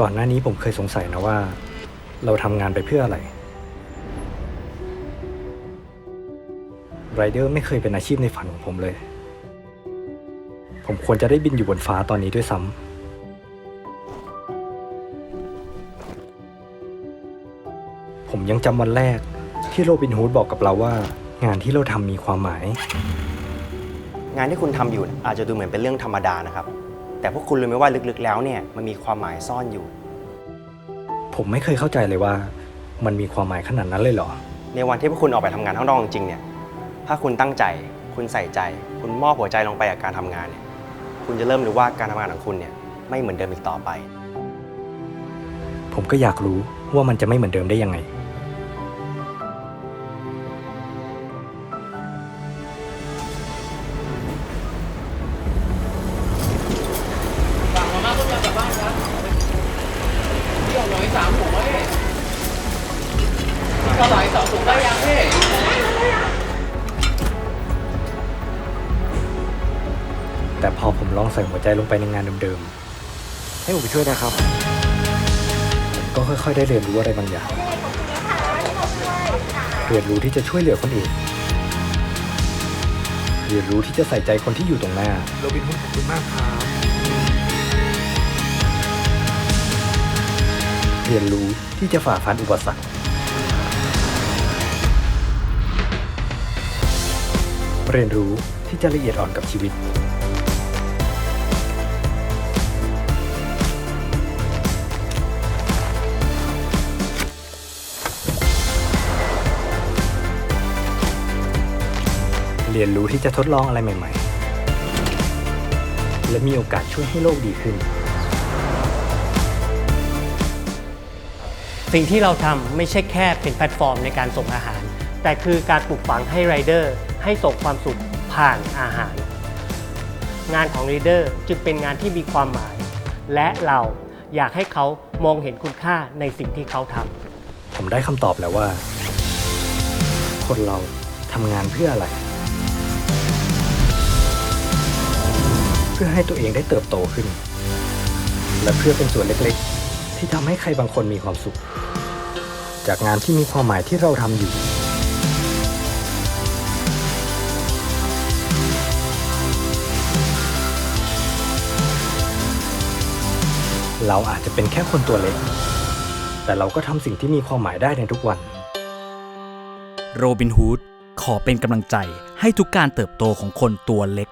ก่อนหน้านี้ผมเคยสงสัยนะว่า เราทำงานไปเพื่ออะไรไรเดอร์ไม่เคยเป็นอาชีพในฝันของผมเลย ผมควรจะได้บินอยู่บนฟ้าตอนนี้ด้วยซ้ำ ผมยังจำวันแรกที่โรบินฮูดบอกกับเราว่า งานที่เราทำมีความหมาย งานที่คุณทำอยู่อาจจะดูเหมือนเป็นเรื่องธรรมดานะครับ แต่พวกคุณรู้ไหมว่าลึกๆแล้วเนี่ยมันมีความหมายซ่อนอยู่ ผมไม่เคยเข้าใจเลยว่า มันมีความหมายขนาดนั้นเลยเหรอ ในวันที่พวกคุณออกไปทำงานข้างนอกจริงๆเนี่ย ถ้าคุณตั้งใจ คุณใส่ใจ คุณมอบหัวใจลงไปกับการทำงานเนี่ย คุณจะเริ่มรู้ว่าการทำงานของคุณเนี่ยไม่เหมือนเดิมอีกต่อไป ผมก็อยากรู้ว่ามันจะไม่เหมือนเดิมได้ยังไง ใส่หัวใจลงไปในงานเดิมๆ ให้ผมไปช่วยนะครับ ผมก็ค่อยๆ ได้เรียนรู้อะไรบางอย่าง เรียนรู้ที่จะช่วยเหลือคนอื่น เรียนรู้ที่จะใส่ใจคนที่อยู่ตรงหน้า โรบินฮูดขอบคุณมากครับ เรียนรู้ที่จะฝ่าฟันอุปสรรค เรียนรู้ที่จะละเอียดอ่อนกับชีวิต เรียนรู้ที่จะทดลองอะไรใหม่ ๆ และมีโอกาสช่วยให้โลกดีขึ้น สิ่งที่เราทำไม่ใช่แค่เป็นแพลตฟอร์มในการส่งอาหาร แต่คือการปลูกฝังให้ไรเดอร์ให้ส่งความสุขผ่านอาหาร งานของไรเดอร์จึงเป็นงานที่มีความหมาย และเราอยากให้เขามองเห็นคุณค่าในสิ่งที่เขาทำผมได้คำตอบแล้วว่า คนเราทำงานเพื่ออะไร เพื่อให้ตัวเองได้เติบโตขึ้น และเพื่อเป็นส่วนเล็กๆ ที่ทำให้ใครบางคนมีความสุข จากงานที่มีความหมายที่เราทำอยู่เราอาจจะเป็นแค่คนตัวเล็ก แต่เราก็ทำสิ่งที่มีความหมายได้ในทุกวัน โรบินฮูดขอเป็นกำลังใจให้ทุกการเติบโตของคนตัวเล็ก